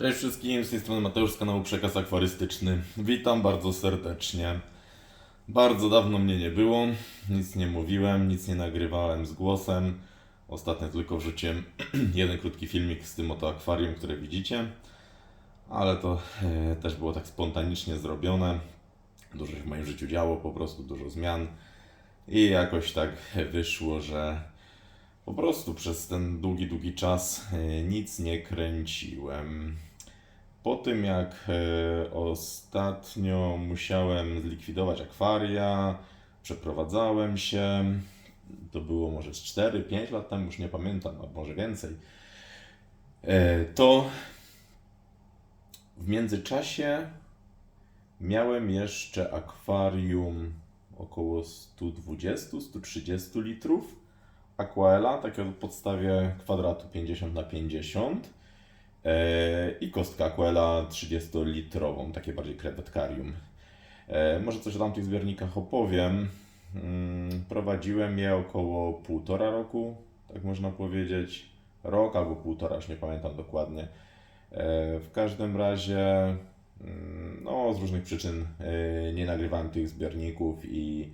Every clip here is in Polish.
Cześć wszystkim, z tej strony Mateusz z kanału Przekaz Akwarystyczny. Witam bardzo serdecznie. Bardzo dawno mnie nie było, nic nie mówiłem, nic nie nagrywałem z głosem. Ostatnio tylko wrzuciłem jeden krótki filmik z tym oto akwarium, które widzicie. Ale to e, też było tak spontanicznie zrobione. Dużo się w moim życiu działo, po prostu dużo zmian. I jakoś tak wyszło, że po prostu przez ten długi, długi czas e, nic nie kręciłem. Po tym jak e, ostatnio musiałem zlikwidować akwaria, przeprowadzałem się, to było może z 4-5 lat temu, już nie pamiętam, a może więcej, e, to w międzyczasie miałem jeszcze akwarium około 120-130 litrów Aquaela, takie o podstawie kwadratu 50 na 50 e, i kostka Aquaela 30-litrową, takie bardziej krewetkarium. E, może coś o tamtych zbiornikach opowiem. Mm, Prowadziłem je około półtora roku, tak można powiedzieć. Rok albo półtora, już nie pamiętam dokładnie. E, W każdym razie, mm, no, z różnych przyczyn e, nie nagrywałem tych zbiorników i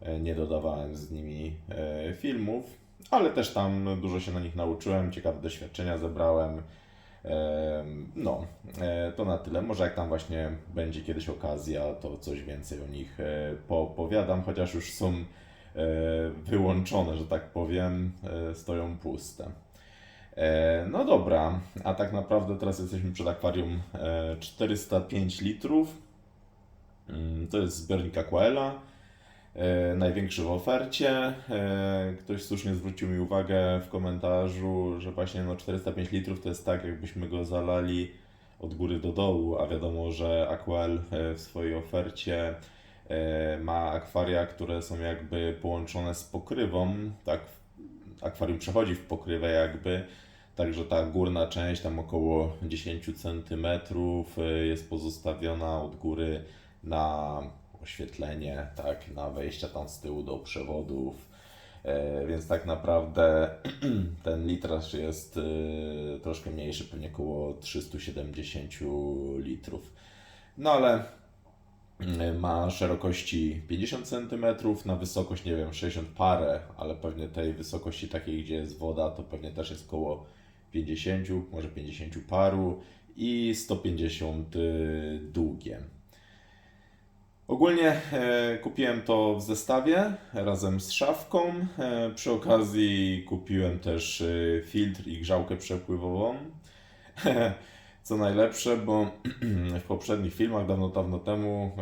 e, nie dodawałem z nimi e, filmów, ale też tam dużo się na nich nauczyłem, ciekawe doświadczenia zebrałem. No, e, to na tyle. Może jak tam właśnie będzie kiedyś okazja, to coś więcej o nich e, poopowiadam, chociaż już są e, wyłączone, że tak powiem, stoją puste. No dobra, a tak naprawdę teraz jesteśmy przed akwarium e, 405 litrów. Mm, To jest zbiornik e, największy w ofercie. E, Ktoś słusznie zwrócił mi uwagę w komentarzu, że właśnie no 405 litrów to jest tak, jakbyśmy go zalali od góry do dołu, a wiadomo, że Aquel e, w swojej ofercie e, ma akwaria, które są jakby połączone z pokrywą, tak akwarium przechodzi w pokrywę jakby, także ta górna część tam około 10 cm jest pozostawiona od góry na oświetlenie, tak, na wejścia tam z tyłu do przewodów. E, Więc tak naprawdę ten litraż jest e, troszkę mniejszy, pewnie około 370 litrów. No ale mm, ma szerokości 50 cm, na wysokość nie wiem 60 parę, ale pewnie tej wysokości takiej, gdzie jest woda, to pewnie też jest około 50, może 50 paru i 150 y, długie. Ogólnie e, kupiłem to w zestawie razem z szafką. E, przy okazji kupiłem też e, filtr i grzałkę przepływową. Co najlepsze, bo w poprzednich filmach, dawno, dawno temu,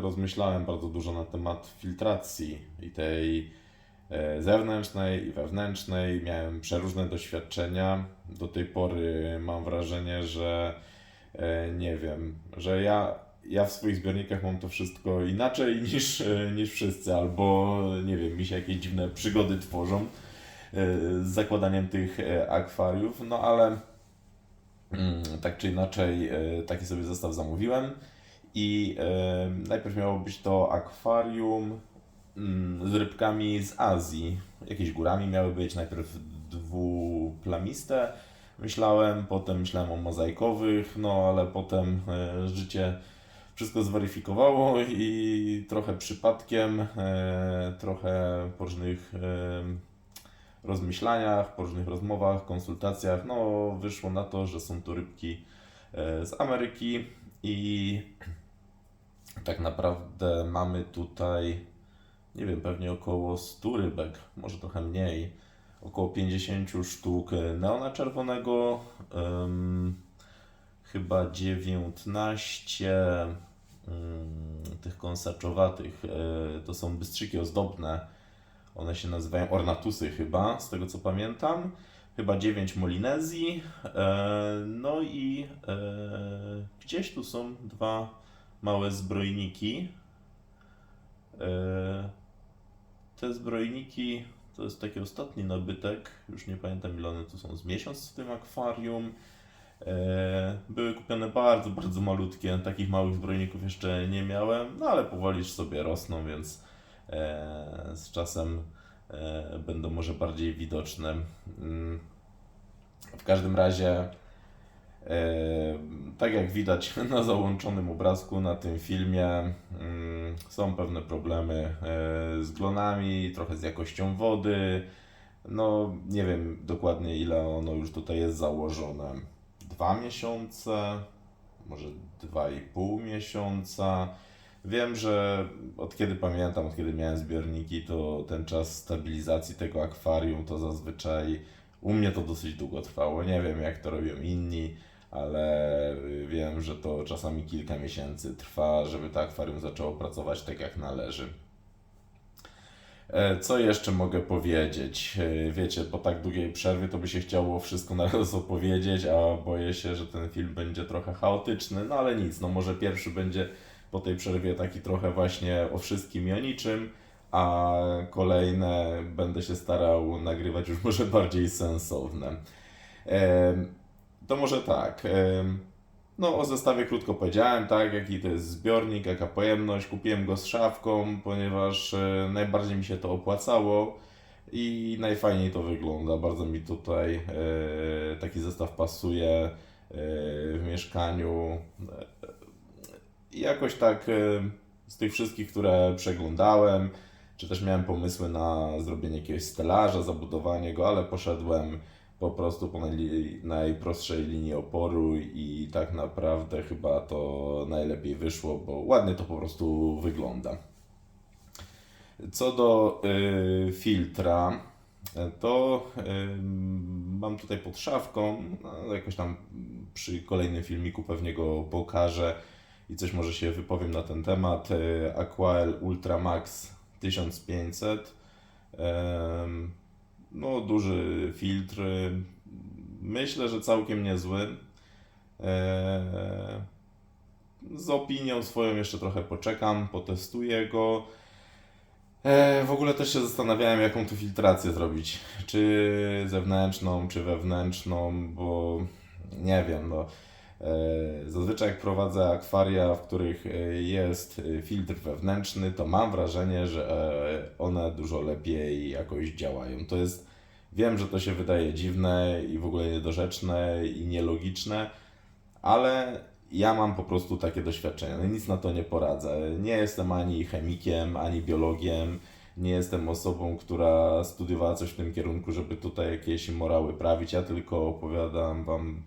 rozmyślałem bardzo dużo na temat filtracji i tej zewnętrznej i wewnętrznej. Miałem przeróżne doświadczenia. Do tej pory mam wrażenie, że nie wiem, że ja, ja w swoich zbiornikach mam to wszystko inaczej niż, e, niż wszyscy, albo nie wiem, mi się jakieś dziwne przygody tworzą e, z zakładaniem tych e, akwariów, no ale Mm, tak czy inaczej, taki sobie zestaw zamówiłem. I najpierw miało być to akwarium mm, z rybkami z Azji. Jakieś górami miały być, najpierw dwuplamiste. Myślałem, potem myślałem o mozaikowych, no ale potem życie wszystko zweryfikowało i trochę przypadkiem, e, trochę po różnych e, rozmyślaniach, po różnych rozmowach, konsultacjach, no wyszło na to, że są to rybki e, z Ameryki i tak naprawdę mamy tutaj, nie wiem, pewnie około 100 rybek, może trochę mniej, około 50 sztuk neona czerwonego, em, chyba 19 mm, tych konsaczowatych, e, to są bystrzyki ozdobne, one się nazywają ornatusy chyba, z tego co pamiętam. Chyba 9 Molinezji. E, no i e, gdzieś tu są dwa małe zbrojniki. Te zbrojniki to jest taki ostatni nabytek. Już nie pamiętam ile one tu są z miesiąc w tym akwarium. E, Były kupione bardzo, bardzo malutkie. Takich małych zbrojników jeszcze nie miałem, no ale powoli sobie rosną, więc e, z czasem e, będą może bardziej widoczne. Mm. W każdym razie tak jak widać na załączonym obrazku na tym filmie, mm, są pewne problemy z glonami, trochę z jakością wody. No, nie wiem dokładnie ile ono już tutaj jest założone. Dwa miesiące, może dwa i pół miesiąca. Wiem, że od kiedy pamiętam, od kiedy miałem zbiorniki, to ten czas stabilizacji tego akwarium to zazwyczaj u mnie to dosyć długo trwało. Nie wiem jak to robią inni, ale wiem, że to czasami kilka miesięcy trwa, żeby to akwarium zaczęło pracować tak jak należy. E, Co jeszcze mogę powiedzieć? E, Wiecie, po tak długiej przerwie to by się chciało wszystko na raz opowiedzieć, a boję się, że ten film będzie trochę chaotyczny, no ale nic, no może pierwszy będzie po tej przerwie taki trochę właśnie o wszystkim i o niczym, a kolejne będę się starał nagrywać już może bardziej sensowne. Em, To może tak. No, o zestawie krótko powiedziałem, tak, jaki to jest zbiornik, jaka pojemność. Kupiłem go z szafką, ponieważ e, najbardziej mi się to opłacało i najfajniej to wygląda. Bardzo mi tutaj e, taki zestaw pasuje e, w mieszkaniu. I jakoś tak z tych wszystkich, które przeglądałem, czy też miałem pomysły na zrobienie jakiegoś stelaża, zabudowanie go, ale poszedłem po prostu po najprostszej linii oporu i tak naprawdę chyba to najlepiej wyszło, bo ładnie to po prostu wygląda. Co do y, filtra, y, to y, mam tutaj pod szafką, no, jakoś tam przy kolejnym filmiku pewnie go pokażę i coś może się wypowiem na ten temat. Y, Aquael Ultra Max 1500. Em, no, duży filtr. Myślę, że całkiem niezły. Eee, z opinią swoją jeszcze trochę poczekam, potestuję go. Eee, w ogóle też się zastanawiałem, jaką tu filtrację zrobić. Czy zewnętrzną, czy wewnętrzną, bo nie wiem. No. Eee, Zazwyczaj jak prowadzę akwaria, w których e, jest e, filtr wewnętrzny, to mam wrażenie, że e, one dużo lepiej jakoś działają. To jest, wiem, że to się wydaje dziwne i w ogóle niedorzeczne i nielogiczne, ale ja mam po prostu takie doświadczenia. No nic na to nie poradzę. Nie jestem ani chemikiem, ani biologiem. Nie jestem osobą, która studiowała coś w tym kierunku, żeby tutaj jakieś morały prawić. Ja tylko opowiadam Wam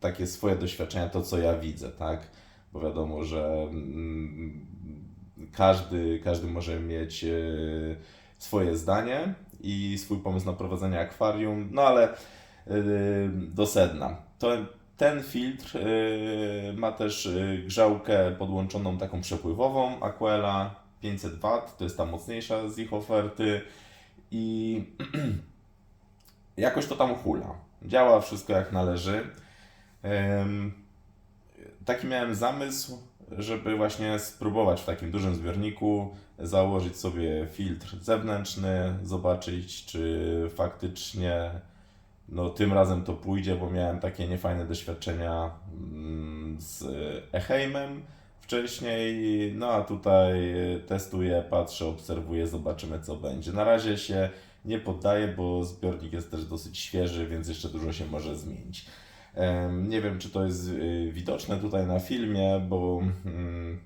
takie swoje doświadczenia, to co ja widzę, tak? Bo wiadomo, że mm, każdy, każdy może mieć e, swoje zdanie i swój pomysł na prowadzenie akwarium, no ale e, do sedna. To, ten filtr e, ma też grzałkę podłączoną taką przepływową Aquela 500 W, to jest ta mocniejsza z ich oferty i jakoś to tam hula. Działa wszystko jak należy. Taki miałem zamysł, żeby właśnie spróbować w takim dużym zbiorniku założyć sobie filtr zewnętrzny, zobaczyć czy faktycznie no, tym razem to pójdzie, bo miałem takie niefajne doświadczenia mm, z Eheimem wcześniej, no a tutaj testuję, patrzę, obserwuję, zobaczymy co będzie. Na razie się nie poddaję, bo zbiornik jest też dosyć świeży, więc jeszcze dużo się może zmienić. Nie wiem, czy to jest y, widoczne tutaj na filmie, bo mm,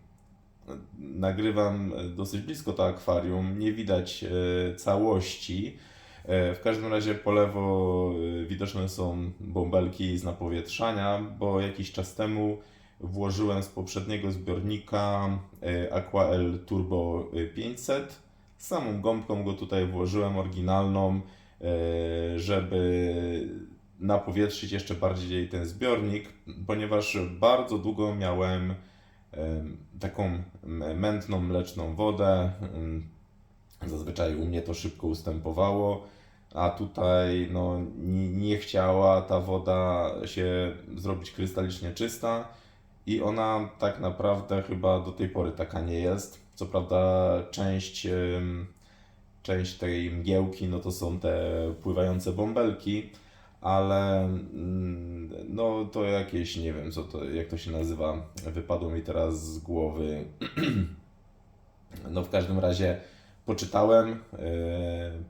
nagrywam dosyć blisko to akwarium, nie widać e, całości. E, W każdym razie po lewo e, widoczne są bąbelki z napowietrzania, bo jakiś czas temu włożyłem z poprzedniego zbiornika e, Aquael Turbo 500. Z samą gąbką go tutaj włożyłem, oryginalną, e, żeby napowietrzyć jeszcze bardziej ten zbiornik, ponieważ bardzo długo miałem em, taką mętną, mleczną wodę. Zazwyczaj u mnie to szybko ustępowało, a tutaj no, nie, chciała ta woda się zrobić krystalicznie czysta i ona tak naprawdę chyba do tej pory taka nie jest. Co prawda część, część tej mgiełki no to są te pływające bąbelki, ale mm, no to jakieś, nie wiem co to, jak to się nazywa, wypadło mi teraz z głowy. No w każdym razie poczytałem, e,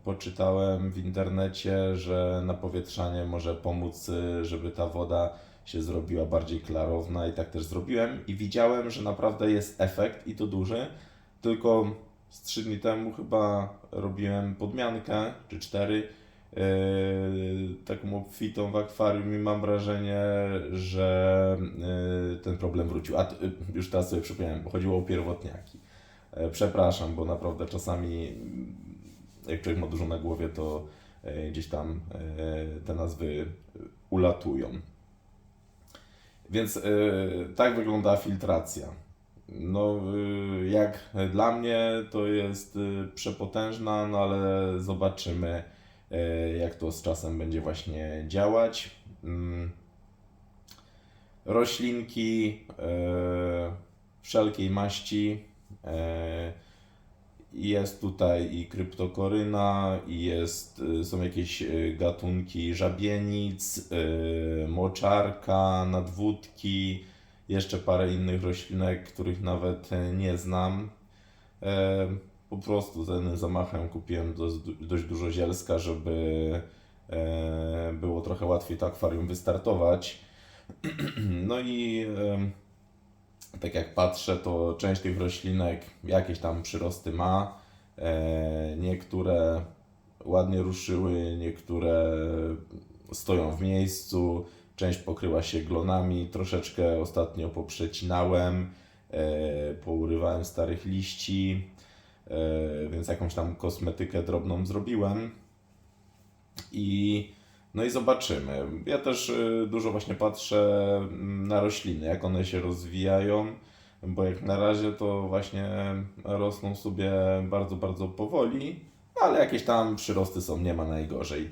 poczytałem w internecie, że napowietrzanie może pomóc, e, żeby ta woda się zrobiła bardziej klarowna i tak też zrobiłem. I widziałem, że naprawdę jest efekt i to duży, tylko z 3 dni temu chyba robiłem podmiankę, czy 4, yy, taką obfitą w akwarium i mam wrażenie, że yy, ten problem wrócił. A t- już teraz sobie przypomniałem, chodziło o pierwotniaki. Przepraszam, bo naprawdę czasami jak człowiek ma dużo na głowie, to gdzieś tam te nazwy ulatują. Więc tak wygląda filtracja. No, jak dla mnie to jest przepotężna, no ale zobaczymy, jak to z czasem będzie właśnie działać. Mm. Roślinki y, wszelkiej maści. y, Jest tutaj i kryptokoryna, i jest, są jakieś gatunki żabienic, moczarka, nadwódki, jeszcze parę innych roślinek, których nawet e, nie znam. Po prostu za jednym zamachem kupiłem dość, dość dużo zielska, żeby e, było trochę łatwiej to akwarium wystartować. No i tak jak patrzę, to część tych roślinek jakieś tam przyrosty ma. E, Niektóre ładnie ruszyły, niektóre stoją w miejscu. Część pokryła się glonami, troszeczkę ostatnio poprzecinałem, e, pourywałem starych liści, więc jakąś tam kosmetykę drobną zrobiłem. I no i zobaczymy. Ja też y, dużo właśnie patrzę mm, na rośliny, jak one się rozwijają, bo jak na razie to właśnie rosną sobie bardzo, bardzo powoli, ale jakieś tam przyrosty są, nie ma najgorzej.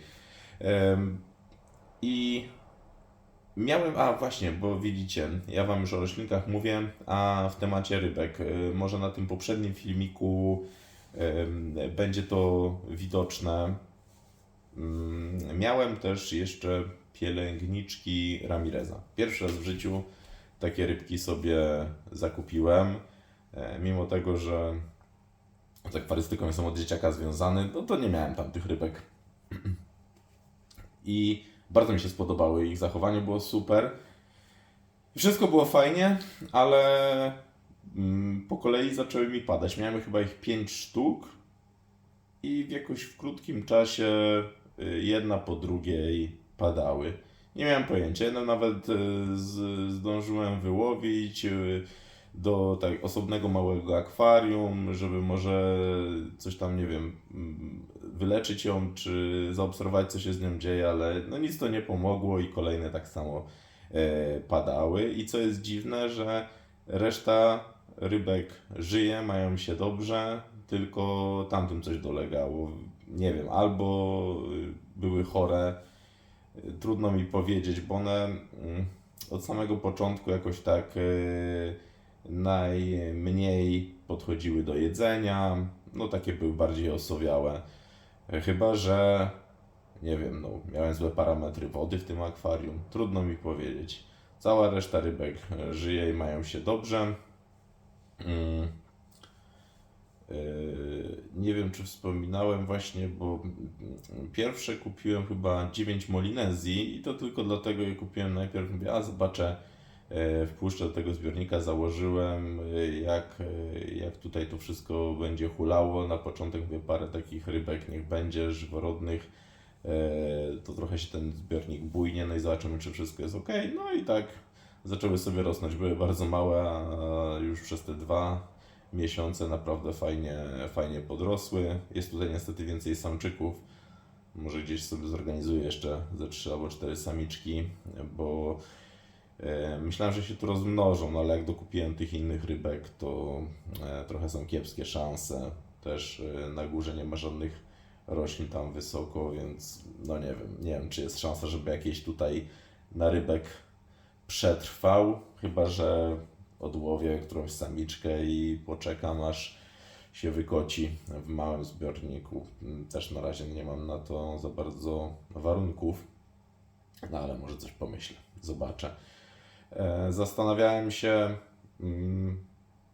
I miałem, a właśnie, bo widzicie, ja Wam już o roślinkach mówię, a w temacie rybek, y, może na tym poprzednim filmiku em, będzie to widoczne. Mm, Miałem też jeszcze pielęgniczki Ramireza. Pierwszy raz w życiu takie rybki sobie zakupiłem. E, Mimo tego, że z akwarystyką jestem od dzieciaka związany, no to nie miałem tam tych rybek. I bardzo mi się spodobały, ich zachowanie było super. Wszystko było fajnie, ale mm, po kolei zaczęły mi padać. Miałem chyba ich 5 sztuk i w jakoś w krótkim czasie y, jedna po drugiej padały. Nie miałem pojęcia. Jedną nawet y, zdążyłem wyłowić y, do tak osobnego małego akwarium, żeby może coś tam, nie wiem, mm, wyleczyć ją, czy zaobserwować, co się z nią dzieje, ale no nic to nie pomogło i kolejne tak samo e, padały. I co jest dziwne, że reszta rybek żyje, mają się dobrze, tylko tamtym coś dolegało. Nie wiem, albo były chore, trudno mi powiedzieć, bo one mm, od samego początku jakoś tak y, najmniej podchodziły do jedzenia, no takie były bardziej osowiałe. Chyba, że nie wiem, no miałem złe parametry wody w tym akwarium, trudno mi powiedzieć. Cała reszta rybek żyje i mają się dobrze. Mm. Yy, Nie wiem, czy wspominałem właśnie, bo pierwsze kupiłem chyba 9 Molinezji i to tylko dlatego je kupiłem najpierw. Mówię, a zobaczę, wpuszczę do tego zbiornika, założyłem, e, jak, e, jak tutaj to wszystko będzie hulało. Na początek mówię, parę takich rybek niech będzie, żyworodnych. E, To trochę się ten zbiornik bujnie, no i zobaczymy, czy wszystko jest ok. No i tak zaczęły sobie rosnąć. Były bardzo małe, a już przez te dwa miesiące naprawdę fajnie, fajnie podrosły. Jest tutaj niestety więcej samczyków. Może gdzieś sobie zorganizuję jeszcze ze trzy albo cztery samiczki, bo e, myślałem, że się tu rozmnożą, no ale jak dokupiłem tych innych rybek, to e, trochę są kiepskie szanse. Też e, na górze nie ma żadnych roślin tam wysoko, więc no nie wiem, nie wiem czy jest szansa, żeby jakiś tutaj na rybek przetrwał, chyba że odłowię którąś samiczkę i poczekam aż się wykoci w małym zbiorniku. Mm, Też na razie nie mam na to za bardzo warunków, no ale może coś pomyślę, zobaczę. E, Zastanawiałem się, mm,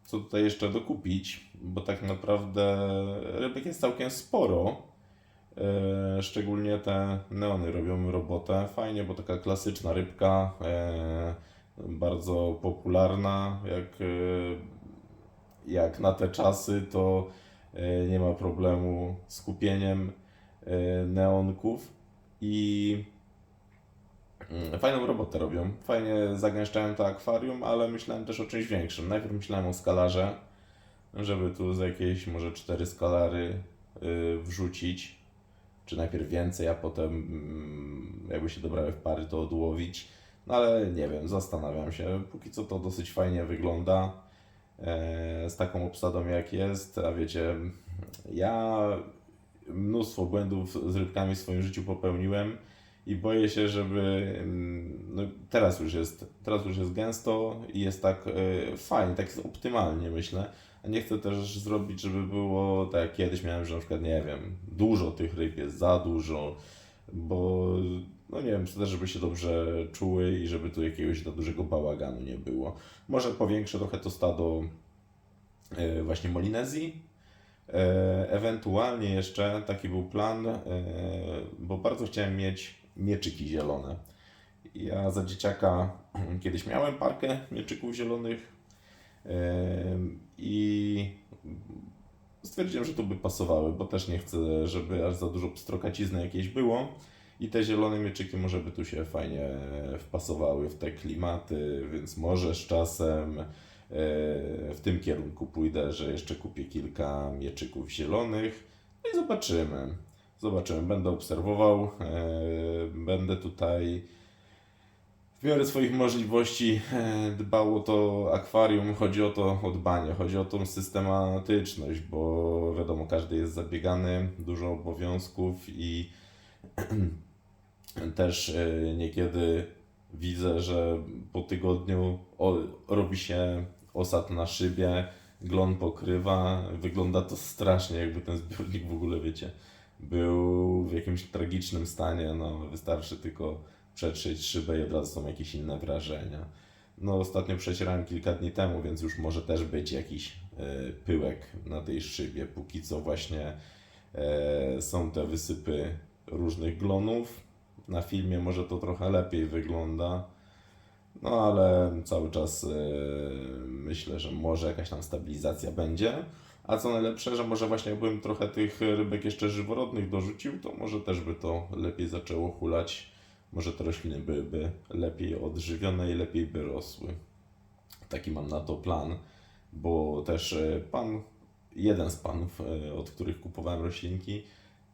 co tutaj jeszcze dokupić, bo tak naprawdę rybek jest całkiem sporo. E, Szczególnie te neony robią robotę. Fajnie, bo taka klasyczna rybka, e, bardzo popularna. Jak, jak na te czasy, to nie ma problemu z kupieniem neonków. I Fajną robotę robią. Fajnie zagęszczałem to akwarium, ale myślałem też o czymś większym. Najpierw myślałem o skalarze, żeby tu z jakieś może cztery skalary y, wrzucić. Czy najpierw więcej, a potem mm, jakby się dobrały w pary, to odłowić. No ale nie wiem, zastanawiam się. Póki co to dosyć fajnie wygląda. E, z taką obsadą jak jest, a wiecie, ja mnóstwo błędów z rybkami w swoim życiu popełniłem i boję się, żeby no teraz już jest, teraz już jest gęsto i jest tak e, fajnie, tak optymalnie myślę. A nie chcę też zrobić, żeby było tak jak kiedyś miałem, że na przykład nie wiem, dużo tych ryb jest za dużo, bo no nie wiem, chcę też, żeby się dobrze czuły i żeby tu jakiegoś za dużego bałaganu nie było. Może powiększę trochę to stado e, właśnie Molinezji, E, Ewentualnie jeszcze taki był plan, bo bardzo chciałem mieć mieczyki zielone. Ja za dzieciaka kiedyś miałem parkę mieczyków zielonych i stwierdziłem, że to by pasowały, bo też nie chcę, żeby aż za dużo pstrokacizny jakiejś było. I te zielone mieczyki może by tu się fajnie wpasowały w te klimaty, więc może z czasem e, w tym kierunku pójdę, że jeszcze kupię kilka mieczyków zielonych. No i zobaczymy. Zobaczymy. Będę obserwował. e, Będę tutaj w miarę swoich możliwości e, dbał o to akwarium. Chodzi o to o dbanie, chodzi o tą systematyczność, bo wiadomo, każdy jest zabiegany, dużo obowiązków i też e, niekiedy widzę, że po tygodniu robi się osad na szybie, glon pokrywa. Wygląda to strasznie, jakby ten zbiornik w ogóle, wiecie, był w jakimś tragicznym stanie. No, wystarczy tylko przetrzeć szybę i od razu są jakieś inne wrażenia. No, ostatnio przecierałem kilka dni temu, więc już może też być jakiś e, pyłek na tej szybie. Póki co właśnie e, są te wysypy różnych glonów. Na filmie może to trochę lepiej wygląda. No ale cały czas e, myślę, że może jakaś tam stabilizacja będzie. A co najlepsze, że może właśnie jakbym trochę tych rybek jeszcze żyworodnych dorzucił, to może też by to lepiej zaczęło hulać. Może te rośliny byłyby lepiej odżywione i lepiej by rosły. Taki mam na to plan, bo też e, pan, jeden z panów, e, od których kupowałem roślinki,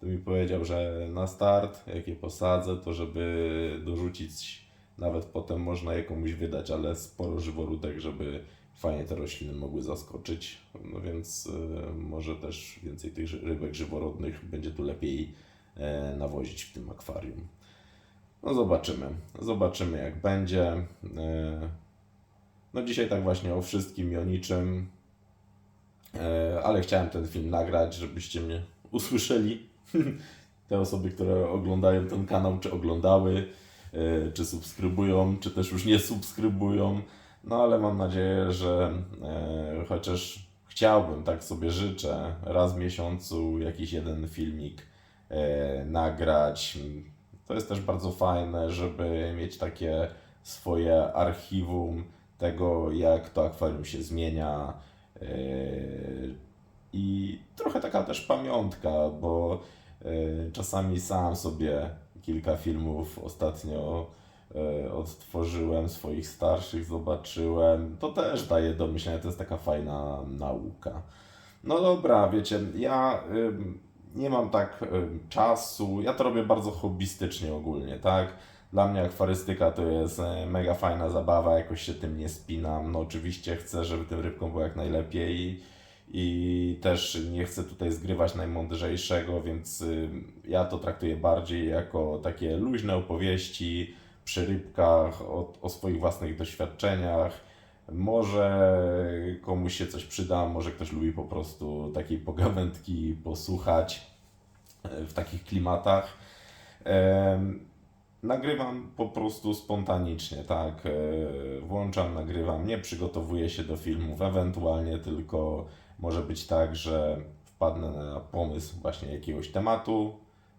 to mi powiedział, że na start, jak je posadzę, to żeby dorzucić, nawet potem można je komuś wydać, ale sporo żyworódek, żeby fajnie te rośliny mogły zaskoczyć. No więc e, może też więcej tych rybek żyworodnych będzie tu lepiej e, nawozić w tym akwarium. No zobaczymy. Zobaczymy jak będzie. E, No dzisiaj tak właśnie o wszystkim i o niczym. E, Ale chciałem ten film nagrać, żebyście mnie usłyszeli. Te osoby, które oglądają ten kanał, czy oglądały, czy subskrybują, czy też już nie subskrybują. No ale mam nadzieję, że e, chociaż chciałbym, tak sobie życzę, raz w miesiącu jakiś jeden filmik e, nagrać. To jest też bardzo fajne, żeby mieć takie swoje archiwum tego, jak to akwarium się zmienia. e, I trochę taka też pamiątka, bo e, czasami sam sobie kilka filmów ostatnio odtworzyłem, swoich starszych zobaczyłem. To też daje do myślenia, to jest taka fajna nauka. No dobra, wiecie, ja nie mam tak czasu, ja to robię bardzo hobbystycznie ogólnie, tak? Dla mnie akwarystyka to jest e, mega fajna zabawa, jakoś się tym nie spinam. No oczywiście chcę, żeby tym rybkom było jak najlepiej i też nie chcę tutaj zgrywać najmądrzejszego, więc ja to traktuję bardziej jako takie luźne opowieści przy rybkach, o, o swoich własnych doświadczeniach. Może komuś się coś przyda, może ktoś lubi po prostu takiej pogawędki posłuchać e, w takich klimatach. Nagrywam po prostu spontanicznie, tak. e, Włączam, nagrywam, nie przygotowuję się do filmów, ewentualnie tylko może być tak, że wpadnę na pomysł właśnie jakiegoś tematu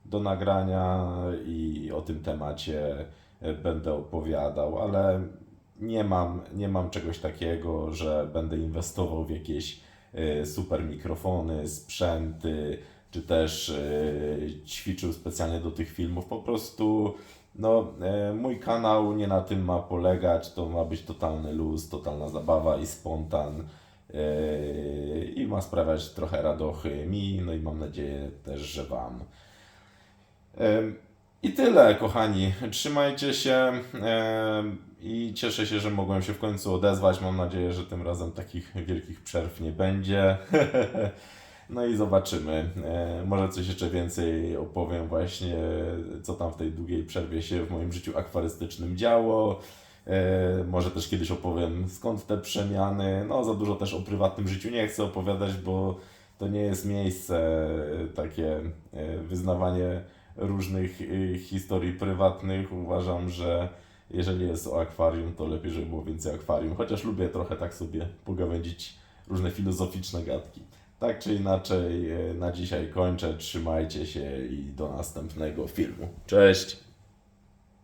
do nagrania i o tym temacie będę opowiadał, ale nie mam, nie mam czegoś takiego, że będę inwestował w jakieś e, super mikrofony, sprzęty, czy też e, ćwiczył specjalnie do tych filmów. Po prostu no, e, mój kanał nie na tym ma polegać, to ma być totalny luz, totalna zabawa i spontan. I ma sprawiać trochę radochy mi, no i mam nadzieję też, że Wam. I tyle, kochani. Trzymajcie się i cieszę się, że mogłem się w końcu odezwać. Mam nadzieję, że tym razem takich wielkich przerw nie będzie. No i zobaczymy. E, Może coś jeszcze więcej opowiem właśnie, co tam w tej długiej przerwie się w moim życiu akwarystycznym działo. E, Może też kiedyś opowiem skąd te przemiany. No za dużo też o prywatnym życiu nie chcę opowiadać, bo to nie jest miejsce e, takie wyznawanie różnych e, historii prywatnych. Uważam, że jeżeli jest o akwarium, to lepiej, żeby było więcej akwarium. Chociaż lubię trochę tak sobie pogawędzić różne filozoficzne gadki. Tak czy inaczej, e, na dzisiaj kończę. Trzymajcie się i do następnego filmu. Cześć!